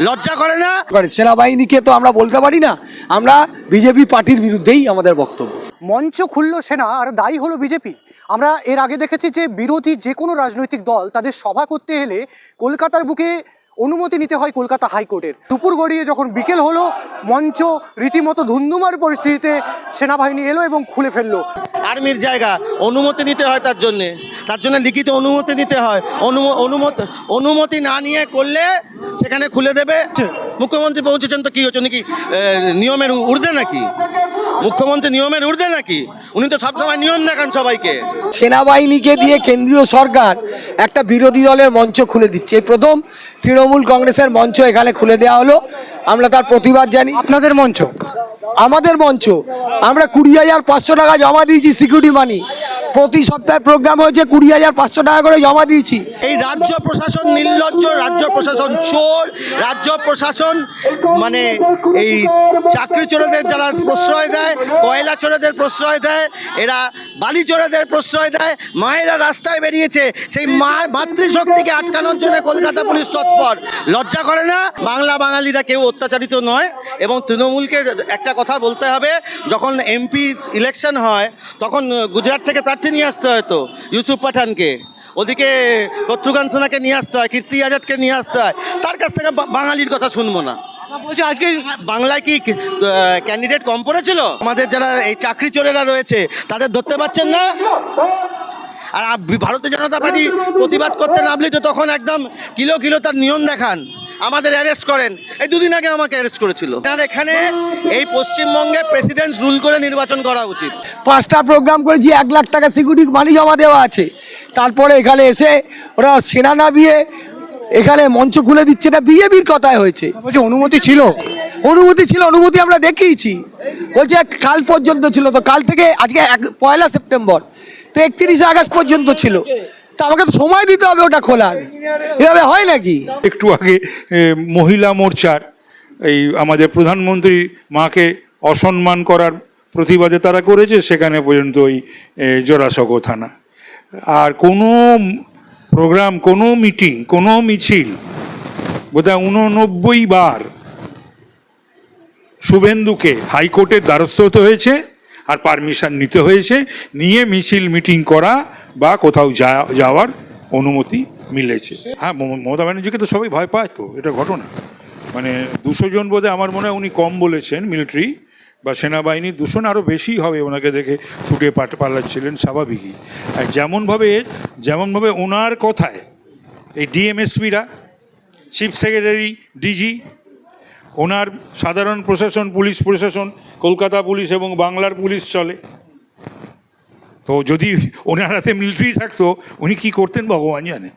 লজ্জা করে না? করে। সেনাবাহিনীকে তো আমরা বলতে পারি না। আমরা বিজেপি পার্টির বিরুদ্ধেই আমাদের বক্তব্য। মঞ্চ খুলল সেনা আর দায়ী হলো বিজেপি। আমরা এর আগে দেখেছি যে বিরোধী যে কোনো রাজনৈতিক দল তাদের সভা করতে এলে কলকাতার বুকে অনুমতি নিতে হয় কলকাতা হাইকোর্টের। দুপুর গড়িয়ে যখন বিকেল হলো মঞ্চ রীতিমতো ধুন্ধুমার পরিস্থিতিতে সেনাবাহিনী এলো এবং খুলে ফেলল। আর্মির জায়গা অনুমতি নিতে হয় তার জন্যে। তার জন্য লিখিত অনুমতি নিতে হয়। অনু- অনুমতি অনুমতি না নিয়ে করলে সেখানে খুলে দেবে। মুখ্যমন্ত্রী পৌঁছেছেন তো কি হচ্ছে? উনি কি নিয়মের উ- ঊর্ধ্বে নাকি? মুখ্যমন্ত্রী নিয়মের ঊর্ধ্বে নাকি? উনি তো সবসময় নিয়ম দেখান সবাইকে। সেনাবাহিনীকে দিয়ে কেন্দ্রীয় সরকার একটা বিরোধী দলের মঞ্চ খুলে দিচ্ছে। এই প্রথম তৃণমূল কংগ্রেসের মঞ্চ এখানে খুলে দেওয়া হলো। আমরা তার প্রতিবাদ জানি। আপনাদের মঞ্চ? আমাদের মঞ্চ। আমরা কুড়ি হাজার পাঁচশো টাকা জমা দিয়েছি সিকিউরিটি মানি প্রতি সপ্তাহে প্রোগ্রাম হয়েছে কুড়ি হাজার পাঁচশো টাকা করে জমা দিয়েছি। এই রাজ্য প্রশাসন নির্লজ্জ, রাজ্য প্রশাসন চোর, রাজ্য প্রশাসন মানে এই চাকরি চোরেদের যারা প্রশ্রয় দেয়, কয়লা চোরেদের প্রশ্রয় দেয়, এরা বালি চোরেদের প্রশ্রয় দেয়, মায়েরা রাস্তায় বেরিয়েছে, সেই মা মাতৃশক্তিকে আটকানোর জন্য কলকাতা পুলিশ তৎপর। লজ্জা করে না? বাংলা বাঙালিরা কেউ অত্যাচারিত নয় এবং তৃণমূলকে একটা কথা বলতে হবে, যখন এমপি ইলেকশন হয়, তখন গুজরাট থেকে প্রার্থী নিয়ে আসতে হয়তো ইউসুফ পাঠানকে। ওদিকে শত্রুঘ্ন সোনাকে নিয়ে আসতে হয় কীর্তি আজাদকে নিয়ে আসতে হয়। তার কাছ থেকে বাঙালির কথা শুনব না। বলছি আজকে বাংলায় কি ক্যান্ডিডেট কম পড়েছিল? আমাদের যারা এই চাকরি চোরেরা রয়েছে তাদের ধরতে পারছেন না? আর ভারতীয় জনতা পার্টি প্রতিবাদ করতে নামলে তো তখন একদম কিলো কিলো তার নিয়ম দেখান। আমাদের অ্যারেস্ট করেন। এই দুদিন আগে আমাকে অ্যারেস্ট করেছিল। আর এখানে এই পশ্চিমবঙ্গে প্রেসিডেন্ট রুল করে নির্বাচন করা উচিত। পাঁচটা প্রোগ্রাম করেছি এক লাখ টাকা সিকিউরিটি মানি জমা দেওয়া আছে। তারপরে এখানে এসে ওরা সেনা নামিয়ে এখানে মঞ্চ খুলে দিচ্ছে। এটা বিজেপির কথায় হয়েছে। বলছি অনুমতি ছিল? অনুমতি ছিল অনুমতি আমরা দেখিয়েছি। বলছে কাল পর্যন্ত ছিল তো কাল থেকে আজকে এক পয়লা সেপ্টেম্বর তো একত্রিশে আগস্ট পর্যন্ত ছিল। তা আমাকে তো সময় দিতে হবে ওটা খোলার। এভাবে হয় নাকি? একটু আগে মহিলা মোর্চার এই আমাদের প্রধানমন্ত্রী মাকে অসম্মান করার প্রতিবাদে তারা করেছে সেখানে পর্যন্ত ওই এ, থানা। আর কোনো প্রোগ্রাম কোনো মিটিং কোনো মিছিল বোধহয় উননব্বই বার শুভেন্দুকে হাইকোর্টের দ্বারস্থ হতে হয়েছে আর পারমিশন নিতে হয়েছে নিয়ে মিছিল মিটিং করা বা কোথাও যাওয়ার অনুমতি মিলেছে। হ্যাঁ মম- মমতা ব্যানার্জিকে তো সবাই ভয় পায় তো, এটা ঘটনা। মানে দুশো জন বোধহয় আমার মনে হয় উনি কম বলেছেন, মিলিটারি বা সেনাবাহিনীর দূষণ আরও বেশি হবে ওনাকে দেখে ছুটে পাট পালাচ্ছিলেন স্বাভাবিকই। আর যেমনভাবে যেমনভাবে ওনার কথায় এই ডিএমএসপিরা, চিফ সেক্রেটারি, ডিজি, ওনার সাধারণ প্রশাসন, পুলিশ প্রশাসন, কলকাতা পুলিশ এবং বাংলার পুলিশ চলে তো যদি ওনার হাতে মিলিটারি থাকতো উনি কি করতেন ভগবান জানে।